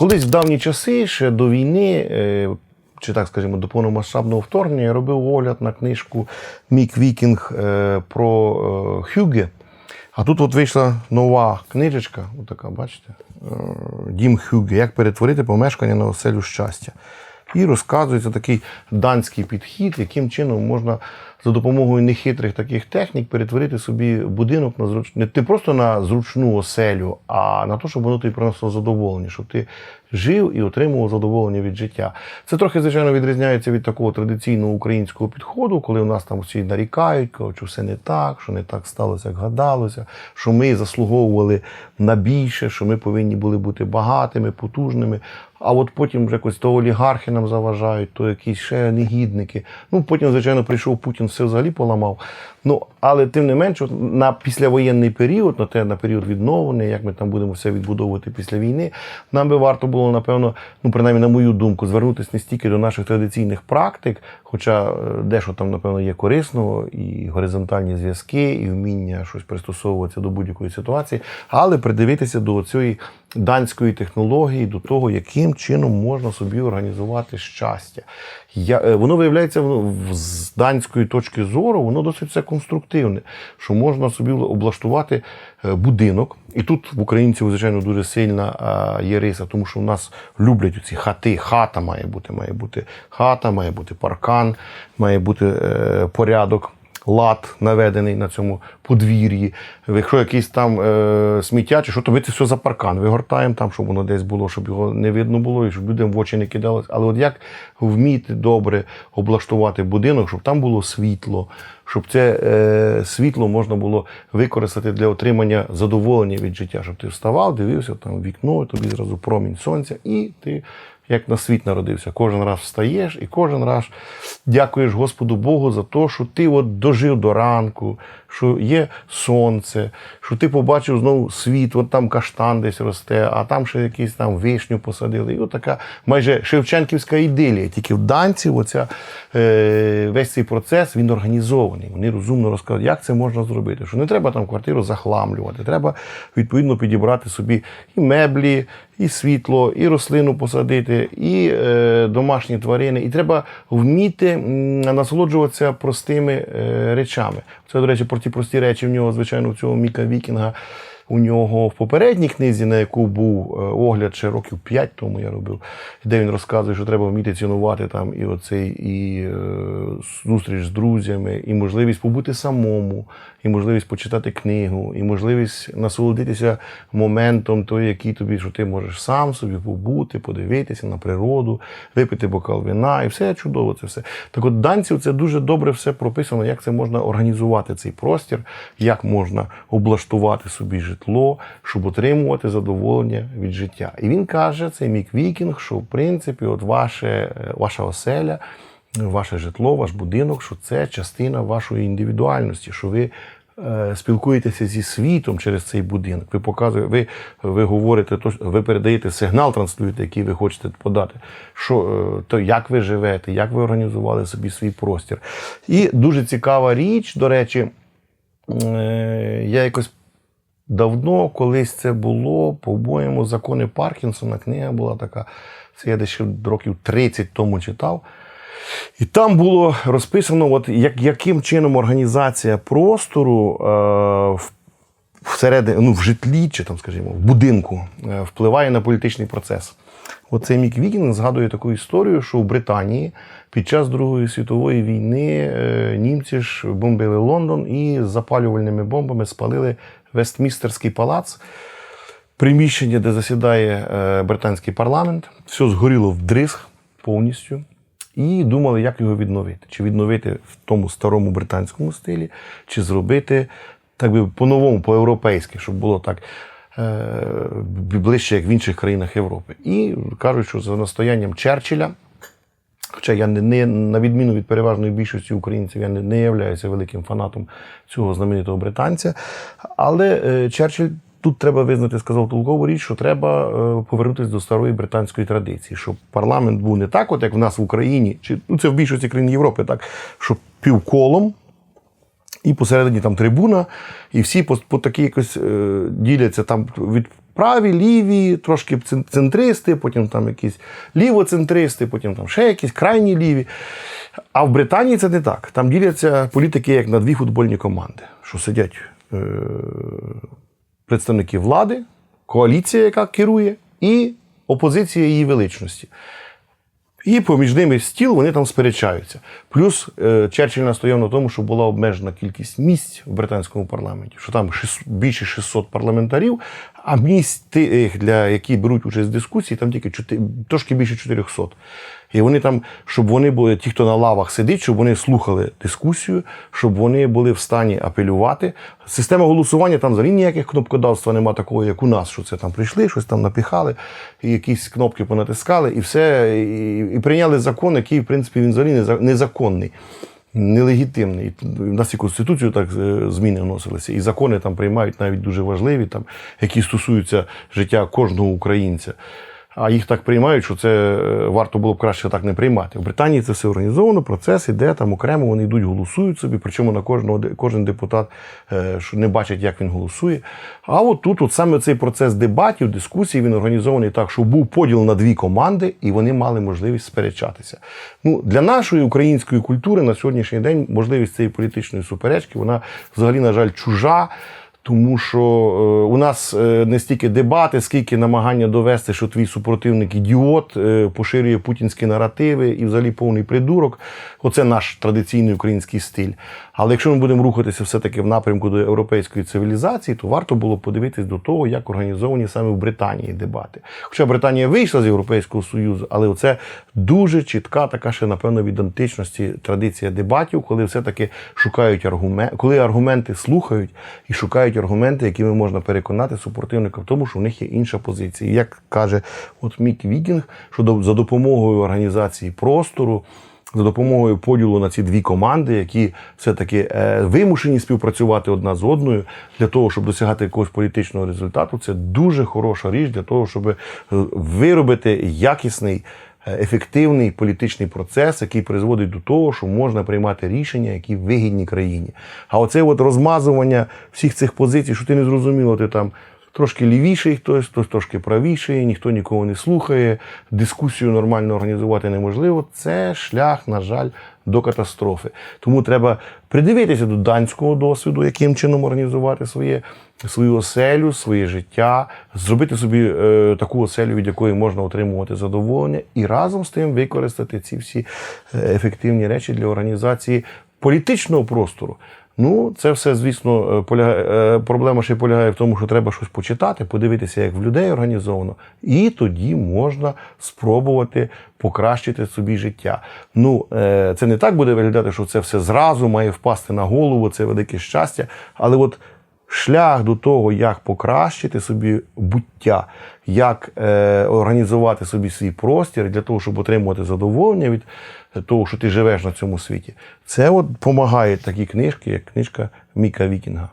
Колись в давні часи, ще до війни, е, чи так скажімо, до повномасштабного вторгнення, я робив огляд на книжку Мік Вікінг е, про е, Хюге. А тут от вийшла нова книжечка, отака, бачите, Дім Хюге, як перетворити помешкання на оселю щастя. І розказується такий данський підхід, яким чином можна за допомогою нехитрих таких технік перетворити собі будинок на зруч... не ти просто на зручну оселю, а на те, щоб воно тобі принесло задоволення, щоб ти жив і отримував задоволення від життя. Це трохи, звичайно, відрізняється від такого традиційного українського підходу, коли у нас там всі нарікають, що все не так, що не так сталося, як гадалося, що ми заслуговували на більше, що ми повинні були бути багатими, потужними. А от потім вже якось то олігархи нам заважають, то якісь ще негідники. Ну потім, звичайно, прийшов Путін, все взагалі поламав. Ну але тим не менше, на післявоєнний період, на те на період відновлення, як ми там будемо все відбудовувати після війни, нам би варто було напевно, ну принаймні, на мою думку, звернутися не стільки до наших традиційних практик, хоча е, дещо там, напевно, є корисного, і горизонтальні зв'язки, і вміння щось пристосовуватися до будь-якої ситуації, але придивитися до цієї данської технології, до того, яким чином можна собі організувати щастя. Я, е, воно виявляється в- з данської точки зору, воно досить все конструктивне, що можна собі облаштувати е, будинок. І тут в українців, звичайно, дуже сильна є риса, тому що в нас люблять ці хати. Хата має бути, має бути хата, має бути паркан, має бути е, порядок. Лад наведений на цьому подвір'ї. Якщо якийсь там е, сміття, чи що, то ви це все за паркан. Вигортаємо там, щоб воно десь було, щоб його не видно було, і щоб людям в очі не кидалось. Але от як вміти добре облаштувати будинок, щоб там було світло, щоб це е, світло можна було використати для отримання задоволення від життя, щоб ти вставав, дивився там вікно, тобі зразу промінь сонця, і ти як на світ народився. Кожен раз встаєш і кожен раз дякуєш Господу Богу за те, що ти от дожив до ранку, що є сонце, що ти побачив знову світ, от там каштан десь росте, а там ще якийсь там вишню посадили. І от така майже шевченківська ідилія. Тільки в данці оця, е, весь цей процес він організований. Вони розумно розказують, як це можна зробити. Що не треба там квартиру захламлювати, треба відповідно підібрати собі і меблі, і світло, і рослину посадити, і е, домашні тварини. І треба вміти насолоджуватися простими е, речами. Це, до речі, ті прості речі в нього, звичайно, в цього Міка Вікінга. У нього в попередній книзі, на яку був е, огляд ще років 5 тому я робив, де він розказує, що треба вміти цінувати там і оцей і е, зустріч з друзями, і можливість побути самому, і можливість почитати книгу, і можливість насолодитися моментом той, який тобі, що ти можеш сам собі побути, подивитися на природу, випити бокал вина, і все чудово. Це все. Так от данців це дуже добре все прописано, як це можна організувати цей простір, як можна облаштувати собі житло, щоб отримувати задоволення від життя. І він каже, цей Мік Вікінг, що в принципі, от ваше, е, ваша оселя. Ваше житло, ваш будинок, що це частина вашої індивідуальності, що ви е, спілкуєтеся зі світом через цей будинок. Ви показуєте, ви, ви говорите, то, ви передаєте сигнал, транслюєте, який ви хочете подати. Що, е, то як ви живете, як ви організували собі свій простір. І дуже цікава річ, до речі, я якось давно, колись це було, по-моєму, закони Паркінсона, книга була така. Це я десь ще років 30 тому читав. І там було розписано, от як, яким чином організація простору е, в, всередині, ну, в житлі чи там, скажімо, в будинку е, впливає на політичний процес. Оцей Мік Вікінг згадує таку історію, що в Британії під час Другої світової війни е, німці ж бомбили Лондон і з запалювальними бомбами спалили Вестмістерський палац приміщення, де засідає е, британський парламент. Все згоріло вдризг повністю. І думали, як його відновити. Чи відновити в тому старому британському стилі, чи зробити так би по-новому, по-європейськи, щоб було так ближче, як в інших країнах Європи. І кажуть, що за настоянням Черчилля. Хоча я не, не на відміну від переважної більшості українців, я не, не являюся великим фанатом цього знаменитого британця. Але е, Черчилль тут треба визнати, сказав толкову річ, що треба е, повернутися до старої британської традиції, щоб парламент був не так, от як в нас в Україні, чи ну це в більшості країн Європи, так, що півколом І посередині там трибуна, і всі по, по такі якось е, діляться там від праві, ліві, трошки центристи, потім там якісь лівоцентристи, потім там ще якісь крайні ліві. А в Британії це не так. Там діляться політики як на дві футбольні команди, що сидять е, представники влади, коаліція, яка керує, і опозиція її величності. І поміж ними стіл вони там сперечаються. Плюс е, Черчилль настояв на тому, що була обмежена кількість місць в британському парламенті, що там більше 600 парламентарів, а місць тих, для які беруть участь в дискусії, там тільки чотири- трошки більше 400. І вони там, щоб вони були, ті, хто на лавах сидить, щоб вони слухали дискусію, щоб вони були в стані апелювати. Система голосування там взагалі ніяких кнопкодавства немає такого, як у нас, що це там прийшли, щось там напіхали, якісь кнопки понатискали, і все, і, і прийняли закон, який, в принципі, він взагалі незаконний. Нелегітимний. У нас і Конституцію так е, зміни вносилися, і закони там приймають навіть дуже важливі, там, які стосуються життя кожного українця. А їх так приймають, що це е, варто було б краще так не приймати. В Британії це все організовано, процес іде там окремо, вони йдуть, голосують собі, причому на кожного кожен депутат е, що не бачить, як він голосує. А от тут, от саме цей процес дебатів, дискусій, він організований так, що був поділ на дві команди, і вони мали можливість сперечатися. Ну, для нашої української культури на сьогоднішній день можливість цієї політичної суперечки, вона взагалі, на жаль, чужа. Тому що е, у нас е, не стільки дебати, скільки намагання довести, що твій супротивник ідіот, е, поширює путінські наративи і взагалі повний придурок. Оце наш традиційний український стиль. Але якщо ми будемо рухатися все-таки в напрямку до європейської цивілізації, то варто було подивитись до того, як організовані саме в Британії дебати. Хоча Британія вийшла з Європейського Союзу, але це дуже чітка, така ще, напевно, від античності традиція дебатів, коли все-таки шукають аргументи, коли аргументи слухають і шукають аргументи, якими можна переконати супротивника в тому, що в них є інша позиція. І як каже от Мік Вікінг, що за допомогою організації простору. За допомогою поділу на ці дві команди, які все-таки е, вимушені співпрацювати одна з одною для того, щоб досягати якогось політичного результату, це дуже хороша річ для того, щоб е, виробити якісний, ефективний політичний процес, який призводить до того, що можна приймати рішення, які вигідні країні. А оце от розмазування всіх цих позицій, що ти не зрозуміло, ти там. Трошки лівіший хтось, хтось трошки правіший, ніхто нікого не слухає, дискусію нормально організувати неможливо. Це шлях, на жаль, до катастрофи. Тому треба придивитися до данського досвіду, яким чином організувати своє, свою оселю, своє життя, зробити собі е, таку оселю, від якої можна отримувати задоволення, і разом з тим використати ці всі е, ефективні речі для організації політичного простору. Ну, це все, звісно, е, полягає, е, проблема ще полягає в тому, що треба щось почитати, подивитися, як в людей організовано, і тоді можна спробувати покращити собі життя. Ну, е, це не так буде виглядати, що це все зразу має впасти на голову, це велике щастя. Але от шлях до того, як покращити собі буття, як е, організувати собі свій простір для того, щоб отримувати задоволення від того, що ти живеш на цьому світі. Це от допомагає такі книжки, як книжка Міка Вікінга.